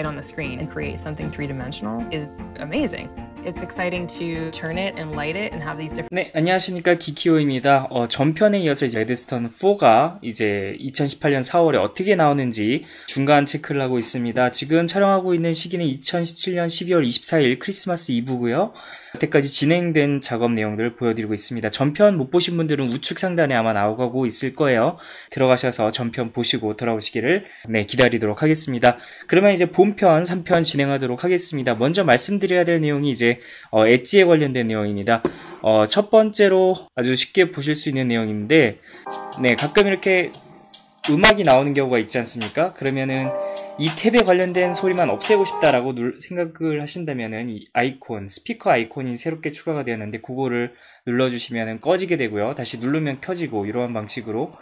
on the screen and create something three-dimensional is amazing. It's exciting to turn it and light it and have these different 네, 안녕하십니까. 기키오입니다. 어, 전편에 이어서 이제 레드스톤 4가 이제 2018년 4월에 어떻게 나오는지 중간 체크를 하고 있습니다. 지금 촬영하고 있는 시기는 2017년 12월 24일 크리스마스 이브고요. 여태까지 진행된 작업 내용들을 보여드리고 있습니다. 전편 못 보신 분들은 우측 상단에 아마 나오고 있을 거예요. 들어가셔서 전편 보시고 돌아오시기를 네, 기다리도록 하겠습니다. 그러면 이제 본편, 3편 진행하도록 하겠습니다. 먼저 말씀드려야 될 내용이 이제 어, 엣지에 관련된 내용입니다. 어, 첫 번째로 아주 쉽게 보실 수 있는 내용인데 네, 가끔 이렇게 음악이 나오는 경우가 있지 않습니까? 그러면은 이 탭에 관련된 소리만 없애고 싶다라고 눌, 생각을 하신다면은 이 아이콘, 스피커 아이콘이 새롭게 추가가 되었는데 그거를 눌러주시면은 꺼지게 되고요. 다시 누르면 켜지고 이러한 방식으로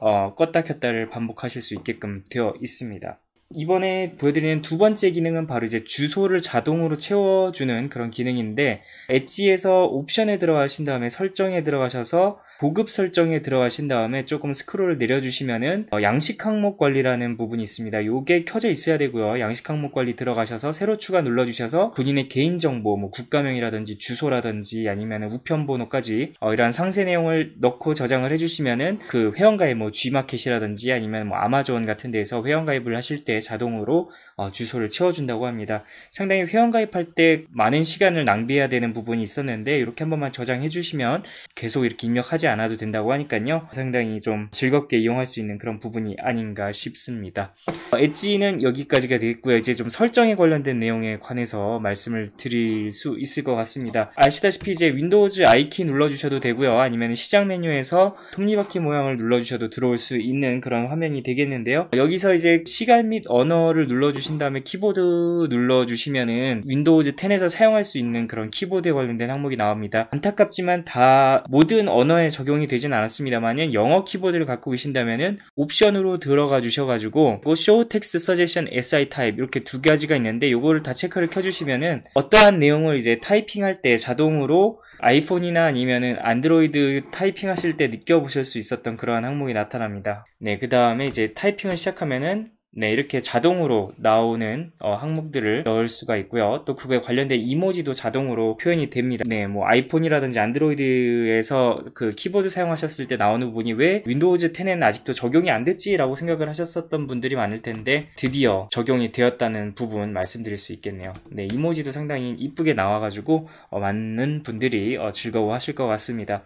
어, 껐다 켰다를 반복하실 수 있게끔 되어 있습니다. 이번에 보여드리는 두 번째 기능은 바로 이제 주소를 자동으로 채워주는 그런 기능인데 엣지에서 옵션에 들어가신 다음에 설정에 들어가셔서 보급 설정에 들어가신 다음에 조금 스크롤을 내려주시면은 어, 양식 항목 관리라는 부분이 있습니다. 요게 켜져 있어야 되고요. 양식 항목 관리 들어가셔서 새로 추가 눌러주셔서 본인의 개인정보 뭐 국가명이라든지 주소라든지 아니면 우편 번호까지 어, 이러한 상세 내용을 넣고 저장을 해주시면은 그 회원가입 뭐 G마켓이라든지 아니면 뭐 아마존 같은 데에서 회원가입을 하실 때 자동으로 어, 주소를 채워준다고 합니다. 상당히 회원가입할 때 많은 시간을 낭비해야 되는 부분이 있었는데 이렇게 한 번만 저장해 주시면 계속 이렇게 입력하지 않아도 된다고 하니까요. 상당히 좀 즐겁게 이용할 수 있는 그런 부분이 아닌가 싶습니다. 어, 엣지는 여기까지가 되겠고요. 이제 좀 설정에 관련된 내용에 관해서 말씀을 드릴 수 있을 것 같습니다. 아시다시피 이제 윈도우즈 I키 눌러주셔도 되고요. 아니면 시작 메뉴에서 톱니바퀴 모양을 눌러주셔도 들어올 수 있는 그런 화면이 되겠는데요. 여기서 이제 시간 및 언어를 눌러주신 다음에 키보드 눌러주시면은 윈도우즈 10에서 사용할 수 있는 그런 키보드에 관련된 항목이 나옵니다. 안타깝지만 다 모든 언어에 적용이 되진 않았습니다만은 영어 키보드를 갖고 계신다면은 옵션으로 들어가 주셔가지고 Show Text Suggestion SI Type 이렇게 두 가지가 있는데 이거를 다 체크를 켜주시면은 어떠한 내용을 이제 타이핑할 때 자동으로 아이폰이나 아니면은 안드로이드 타이핑하실 때 느껴보실 수 있었던 그러한 항목이 나타납니다. 네, 그 다음에 이제 타이핑을 시작하면은 네, 이렇게 자동으로 나오는 어, 항목들을 넣을 수가 있고요. 또 그거에 관련된 이모지도 자동으로 표현이 됩니다. 네, 뭐 아이폰이라든지 안드로이드에서 그 키보드 사용하셨을 때 나오는 부분이 왜 윈도우즈 10에는 아직도 적용이 안 됐지라고 생각을 하셨었던 분들이 많을 텐데 드디어 적용이 되었다는 부분 말씀드릴 수 있겠네요. 네, 이모지도 상당히 이쁘게 나와가지고 어, 많은 분들이 어, 즐거워하실 것 같습니다.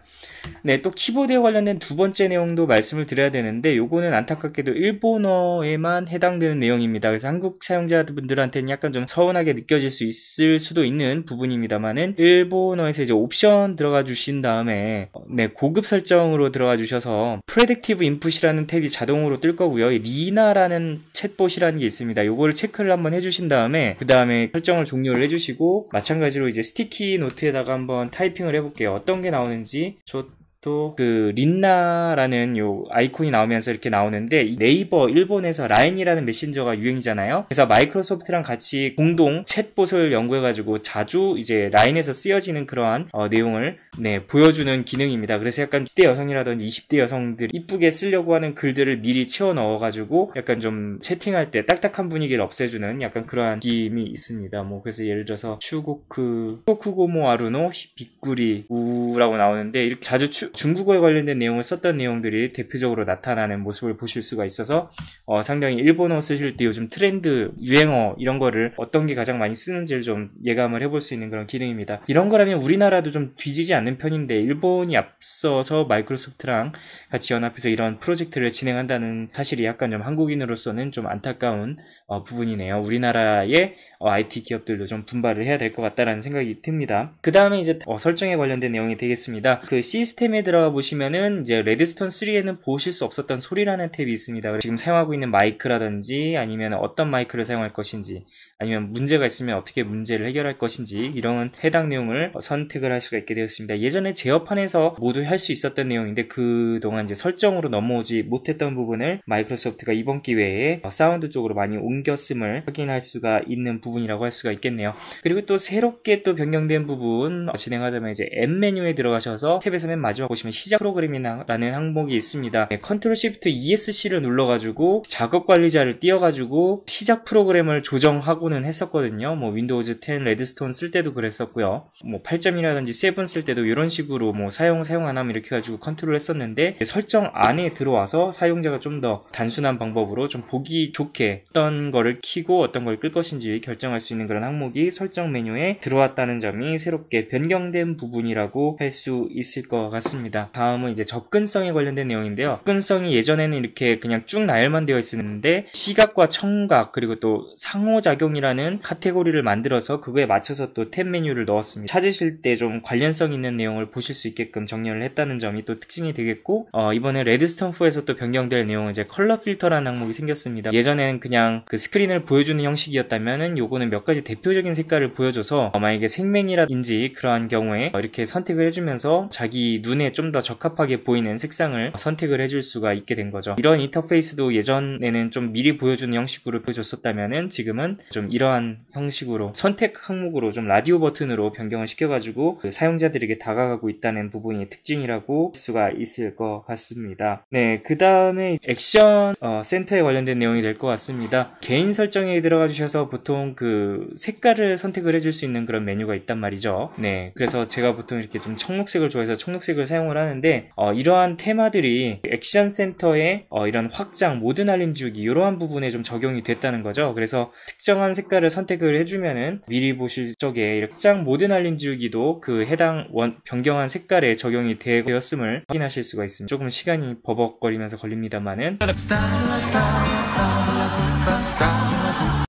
네, 또 키보드에 관련된 두 번째 내용도 말씀을 드려야 되는데 요거는 안타깝게도 일본어에만 해당되는 내용입니다. 그래서 한국 사용자분들한테는 약간 좀 서운하게 느껴질 수 있을 수도 있는 부분입니다만은 일본어에서 이제 옵션 들어가 주신 다음에 네 고급 설정으로 들어가 주셔서 프레딕티브 인풋이라는 탭이 자동으로 뜰 거고요. 리나라는 챗봇이라는 게 있습니다. 이거를 체크를 한번 해주신 다음에 그 다음에 설정을 종료를 해주시고 마찬가지로 이제 스티키 노트에다가 한번 타이핑을 해볼게요. 어떤 게 나오는지 저 또 그 린나라는 요 아이콘이 나오면서 이렇게 나오는데 네이버 일본에서 라인이라는 메신저가 유행이잖아요. 그래서 마이크로소프트랑 같이 공동 챗봇을 연구해가지고 자주 이제 라인에서 쓰여지는 그러한 어, 내용을 네 보여주는 기능입니다. 그래서 약간 10대 여성이라든지 20대 여성들 이쁘게 쓰려고 하는 글들을 미리 채워 넣어가지고 약간 좀 채팅할 때 딱딱한 분위기를 없애주는 약간 그러한 느낌이 있습니다. 뭐 그래서 예를 들어서 추고크 추고쿠고모 아루노 빅구리 우라고 나오는데 이렇게 자주 추, 중국어에 관련된 내용을 썼던 내용들이 대표적으로 나타나는 모습을 보실 수가 있어서 어, 상당히 일본어 쓰실 때 요즘 트렌드, 유행어 이런 거를 어떤 게 가장 많이 쓰는지를 좀 예감을 해볼 수 있는 그런 기능입니다. 이런 거라면 우리나라도 좀 뒤지지 않는 편인데 일본이 앞서서 마이크로소프트랑 같이 연합해서 이런 프로젝트를 진행한다는 사실이 약간 좀 한국인으로서는 좀 안타까운 어, 부분이네요. 우리나라의 어, IT 기업들도 좀 분발을 해야 될 것 같다라는 생각이 듭니다. 그 다음에 이제 어, 설정에 관련된 내용이 되겠습니다. 그 시스템에 들어가 보시면은 이제 레드스톤 3에는 보실 수 없었던 소리라는 탭이 있습니다. 지금 사용하고 있는 마이크라든지 아니면 어떤 마이크를 사용할 것인지 아니면 문제가 있으면 어떻게 문제를 해결할 것인지 이런 해당 내용을 선택을 할 수가 있게 되었습니다. 예전에 제어판에서 모두 할 수 있었던 내용인데 그동안 이제 설정으로 넘어오지 못했던 부분을 마이크로소프트가 이번 기회에 사운드 쪽으로 많이 옮겼음을 확인할 수가 있는 부분 이라고 할 수가 있겠네요. 그리고 또 새롭게 또 변경된 부분 진행하자면 이제 M 메뉴에 들어가셔서 탭에서 맨 마지막 보시면 시작 프로그램이라는 항목이 있습니다. 네, 컨트롤 시프트 ESC를 눌러가지고 작업 관리자를 띄워가지고 시작 프로그램을 조정하고는 했었거든요. 뭐 윈도우즈 10 레드스톤 쓸 때도 그랬었고요. 뭐 8점이라든지 7 쓸 때도 이런 식으로 뭐 사용 사용 안 하면 이렇게 가지고 컨트롤 했었는데 설정 안에 들어와서 사용자가 좀 더 단순한 방법으로 좀 보기 좋게 어떤 거를 키고 어떤 걸 끌 것인지 결정 할 수 있는 그런 항목이 설정 메뉴에 들어왔다는 점이 새롭게 변경된 부분이라고 할 수 있을 것 같습니다. 다음은 이제 접근성에 관련된 내용인데요. 접근성이 예전에는 이렇게 그냥 쭉 나열만 되어 있었는데 시각과 청각 그리고 또 상호작용이라는 카테고리를 만들어서 그거에 맞춰서 또 탭 메뉴를 넣었습니다. 찾으실 때 좀 관련성 있는 내용을 보실 수 있게끔 정렬을 했다는 점이 또 특징이 되겠고 어, 이번에 레드스톤 4에서 또 변경될 내용은 이제 컬러 필터라는 항목이 생겼습니다. 예전에는 그냥 그 스크린을 보여주는 형식이었다면은 요거는 몇 가지 대표적인 색깔을 보여줘서 어, 만약에 생명이라든지 그러한 경우에 어, 이렇게 선택을 해주면서 자기 눈에 좀 더 적합하게 보이는 색상을 선택을 해줄 수가 있게 된 거죠. 이런 인터페이스도 예전에는 좀 미리 보여주는 형식으로 보여줬었다면은 지금은 좀 이러한 형식으로 선택 항목으로 좀 라디오 버튼으로 변경을 시켜가지고 그 사용자들에게 다가가고 있다는 부분이 특징이라고 할 수가 있을 것 같습니다. 네, 그 다음에 액션 어, 센터에 관련된 내용이 될 것 같습니다. 개인 설정에 들어가 주셔서 보통 그 색깔을 선택을 해줄 수 있는 그런 메뉴가 있단 말이죠. 네, 그래서 제가 보통 이렇게 좀 청록색을 좋아해서 청록색을 사용을 하는데 어, 이러한 테마들이 액션 센터의 어, 이런 확장, 모든 알림 주기 이러한 부분에 좀 적용이 됐다는 거죠. 그래서 특정한 색깔을 선택을 해주면은 미리 보실 적에 확장 모든 알림 주기도 그 해당 원, 변경한 색깔에 적용이 되었음을 확인하실 수가 있습니다. 조금 시간이 버벅거리면서 걸립니다만은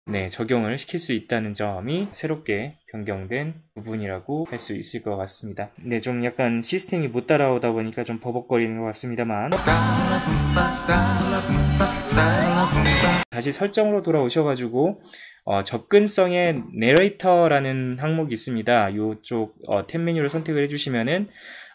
네, 적용을 시킬 수 있다는 점이 새롭게 변경된 부분이라고 할 수 있을 것 같습니다. 네, 좀 약간 시스템이 못 따라오다 보니까 좀 버벅거리는 것 같습니다만. 다시 설정으로 돌아오셔가지고, 어, 접근성의 내레이터라는 항목이 있습니다. 이쪽 어, 탭 메뉴를 선택을 해주시면은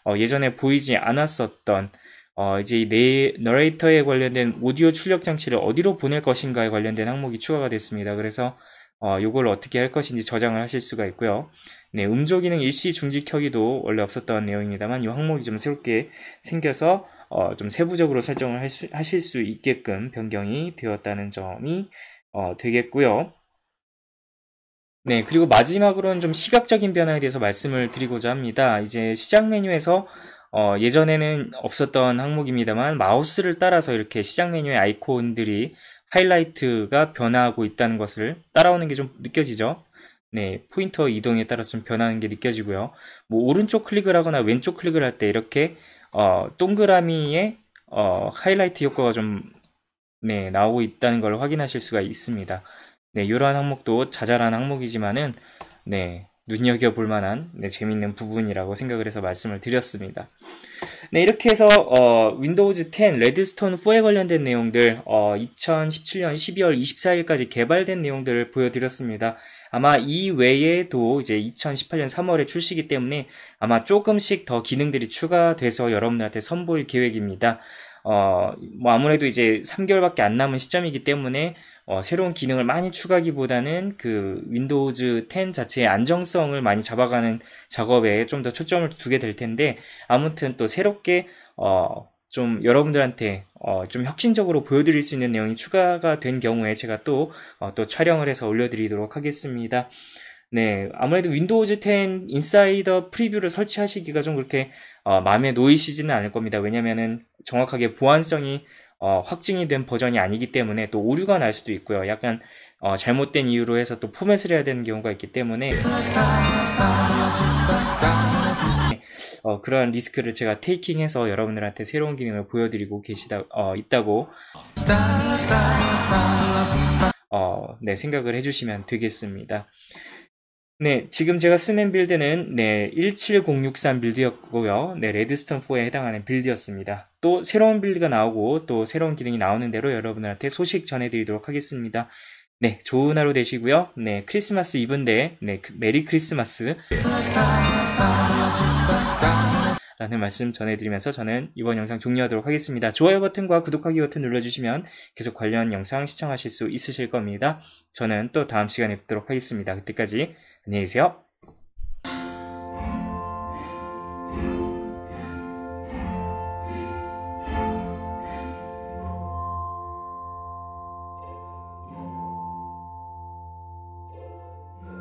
어, 예전에 보이지 않았었던 어, 이제 이 너레이터에 관련된 오디오 출력 장치를 어디로 보낼 것인가에 관련된 항목이 추가가 됐습니다. 그래서 어, 요걸 어떻게 할 것인지 저장을 하실 수가 있고요. 네, 음조 기능 일시 중지 켜기도 원래 없었던 내용입니다만 이 항목이 좀 새롭게 생겨서 어, 좀 세부적으로 설정을 수, 하실 수 있게끔 변경이 되었다는 점이 어, 되겠고요. 네, 그리고 마지막으로는 좀 시각적인 변화에 대해서 말씀을 드리고자 합니다. 이제 시작 메뉴에서 어, 예전에는 없었던 항목입니다만 마우스를 따라서 이렇게 시작 메뉴의 아이콘들이 하이라이트가 변화하고 있다는 것을 따라오는 게 좀 느껴지죠. 네, 포인터 이동에 따라서 좀 변하는 게 느껴지고요. 뭐 오른쪽 클릭을 하거나 왼쪽 클릭을 할 때 이렇게 어, 동그라미에 어, 하이라이트 효과가 좀 네, 나오고 있다는 걸 확인하실 수가 있습니다. 네, 이러한 항목도 자잘한 항목이지만은 네, 눈여겨볼 만한 네, 재밌는 부분이라고 생각을 해서 말씀을 드렸습니다. 네, 이렇게 해서 어, 윈도우즈 10 레드스톤 4에 관련된 내용들 어, 2017년 12월 24일까지 개발된 내용들을 보여드렸습니다. 아마 이 외에도 이제 2018년 3월에 출시기 때문에 아마 조금씩 더 기능들이 추가돼서 여러분들한테 선보일 계획입니다. 어, 뭐 아무래도 이제 3개월밖에 안 남은 시점이기 때문에 어, 새로운 기능을 많이 추가하기보다는 그 윈도우즈 10 자체의 안정성을 많이 잡아가는 작업에 좀 더 초점을 두게 될 텐데 아무튼 또 새롭게 어, 좀 여러분들한테 어, 좀 혁신적으로 보여드릴 수 있는 내용이 추가가 된 경우에 제가 또, 어, 또 촬영을 해서 올려드리도록 하겠습니다. 네, 아무래도 윈도우즈 10 인사이더 프리뷰를 설치하시기가 좀 그렇게 어, 마음에 놓이시지는 않을 겁니다. 왜냐면은 정확하게 보안성이 어, 확증이 된 버전이 아니기 때문에 또 오류가 날 수도 있고요. 약간 어, 잘못된 이유로 해서 또 포맷을 해야 되는 경우가 있기 때문에 어, 그런 리스크를 제가 테이킹해서 여러분들한테 새로운 기능을 보여드리고 계시다 어, 있다고 어, 네 생각을 해주시면 되겠습니다. 네, 지금 제가 쓰는 빌드는 네, 17063 빌드였고요. 네, 레드스톤 4에 해당하는 빌드였습니다. 또 새로운 빌드가 나오고 또 새로운 기능이 나오는 대로 여러분들한테 소식 전해드리도록 하겠습니다. 네, 좋은 하루 되시고요. 네, 크리스마스 이브인데 네, 그 메리 크리스마스. 라는 말씀 전해드리면서 저는 이번 영상 종료하도록 하겠습니다. 좋아요 버튼과 구독하기 버튼 눌러주시면 계속 관련 영상 시청하실 수 있으실 겁니다. 저는 또 다음 시간에 뵙도록 하겠습니다. 그때까지 안녕히 계세요.